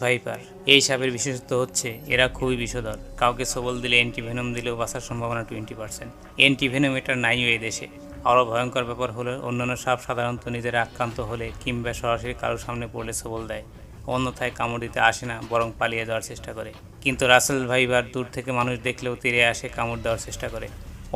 Viper, এই সাপের বিশেষত্ব হচ্ছে এরা খুবই বিষধর। কাউকে সবল দিলে অ্যান্টিভেনম দিলেও বাঁচার সম্ভাবনা টোয়েন্টি পার্সেন্ট অ্যান্টিভেনম এটা নাইও দেশে। আরও ভয়ঙ্কর ব্যাপার হলো, অন্যান্য সাপ সাধারণত নিজেরা আক্রান্ত হলে কিংবা সরাসরি কারোর সামনে পড়লে সবল দেয়। অন্যথায় কামড় দিতে আসে না, বরং পালিয়ে যাওয়ার চেষ্টা করে। কিন্তু রাসেল ভাইবার দূর থেকে মানুষ দেখলেও তীরে আসে কামড় দেওয়ার চেষ্টা করে।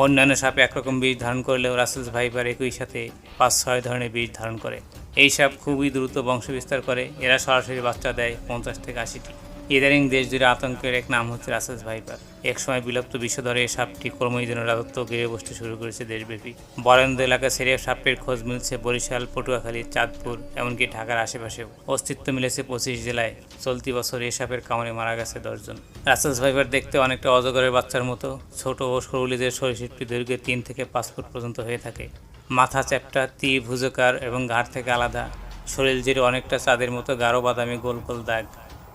অন্যান্য সাপে একরকম বীজ ধারণ করলেও রাসেলস ভাইপার একই সাথে পাঁচ ছয় ধরনের বীজ ধারণ করে। এই সাপ খুবই দ্রুত বংশ বিস্তার করে, এরা সরাসরি বাচ্চা দেয় পঞ্চাশ থেকে আশিটি। ইদানিং দেশ জুড়ে আতঙ্কের এক নাম হচ্ছে রাসেলস ভাইপার। এক সময় বিলুপ্ত বিষধরে এই সাপটি ক্রমই যেন রাজত্ব গিয়ে বসতে শুরু করেছে দেশব্যাপী। বরেন্দ্র এলাকা ছেড়ে সাপের খোঁজ মিলছে বরিশাল, পটুয়াখালী, চাঁদপুর, এমনকি ঢাকার আশেপাশেও। অস্তিত্ব মিলেছে পঁচিশ জেলায়। চলতি বছর এই সাপের কামড়ে মারা গেছে দশজন রাসেলস ভাইপার দেখতে অনেকটা অজগরের বাচ্চার মতো। ছোট ও সরুলিদের সরিষিপটি দৈর্ঘ্যে তিন থেকে পাঁচ ফুট পর্যন্ত হয়ে থাকে। মাথা চ্যাপটা ত্রিভুজকার এবং ঘাড় থেকে আলাদা। শরীর জুড়ে অনেকটা চাঁদের মতো গাঢ় বাদামি গোল গোল দাগ।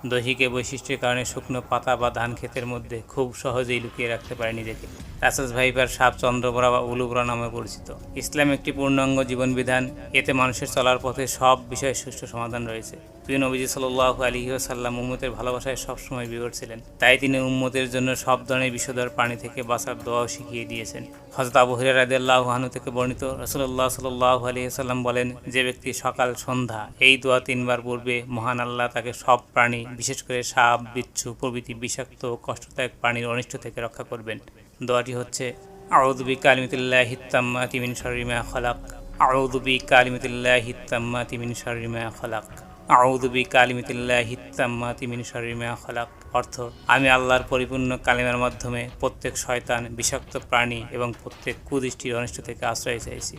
দৈহিক বৈশিষ্ট্যের কারণে শুকনো পাতা বা ধান ক্ষেতের মধ্যে খুব সহজেই লুকিয়ে রাখতে পারে নিজেকে। রাসেস ভাইপার সাপ চন্দ্রবরা বা উলুবরা নামে পরিচিত। ইসলাম একটি পূর্ণাঙ্গ জীবন বিধান এতে মানুষের চলার পথে সব বিষয়ে সুষ্ঠু সমাধান রয়েছে। প্রিয় নবীজি সাল্লাহ সাল্লাম উম্মতের ভালোবাসায় সবসময় বিবর ছিলেন। তাই তিনি উম্মতের জন্য সব ধরনের বিষধর প্রাণী থেকে বাঁচার দোয়াও শিখিয়ে দিয়েছেন। হজরত আবু হিরার রাদিয়াল্লাহু থেকে বর্ণিত রসুল্লাহ সাল্লাহ সাল্লাম বলেন, যে ব্যক্তি সকাল, সন্ধ্যা এই দোয়া তিনবার পূর্বে মহান আল্লাহ তাকে সব প্রাণী, বিশেষ করে সাপ, বিচ্ছু প্রভৃতি বিষাক্ত কষ্টদায়ক প্রাণীর অনিষ্ট থেকে রক্ষা করবেন। দোয়াটি হচ্ছে আউদুবি কালিমতুল্লাহ হিত্তাম্মা তিমিন শাররিমা খলাক। আউদুবি কালিমতুল্লাহ হিত্তাম্মা তিমিন শাররিমা খলাক। আউদুবি কালিমতুল্লাহ হিত্তাম্মা তিমিন শাররিমা খলাক। অর্থ, আমি আল্লাহর পরিপূর্ণ কালিমার মাধ্যমে প্রত্যেক শয়তান, বিষাক্ত প্রাণী এবং প্রত্যেক কুদৃষ্টির অনিষ্ট থেকে আশ্রয় চাইছি।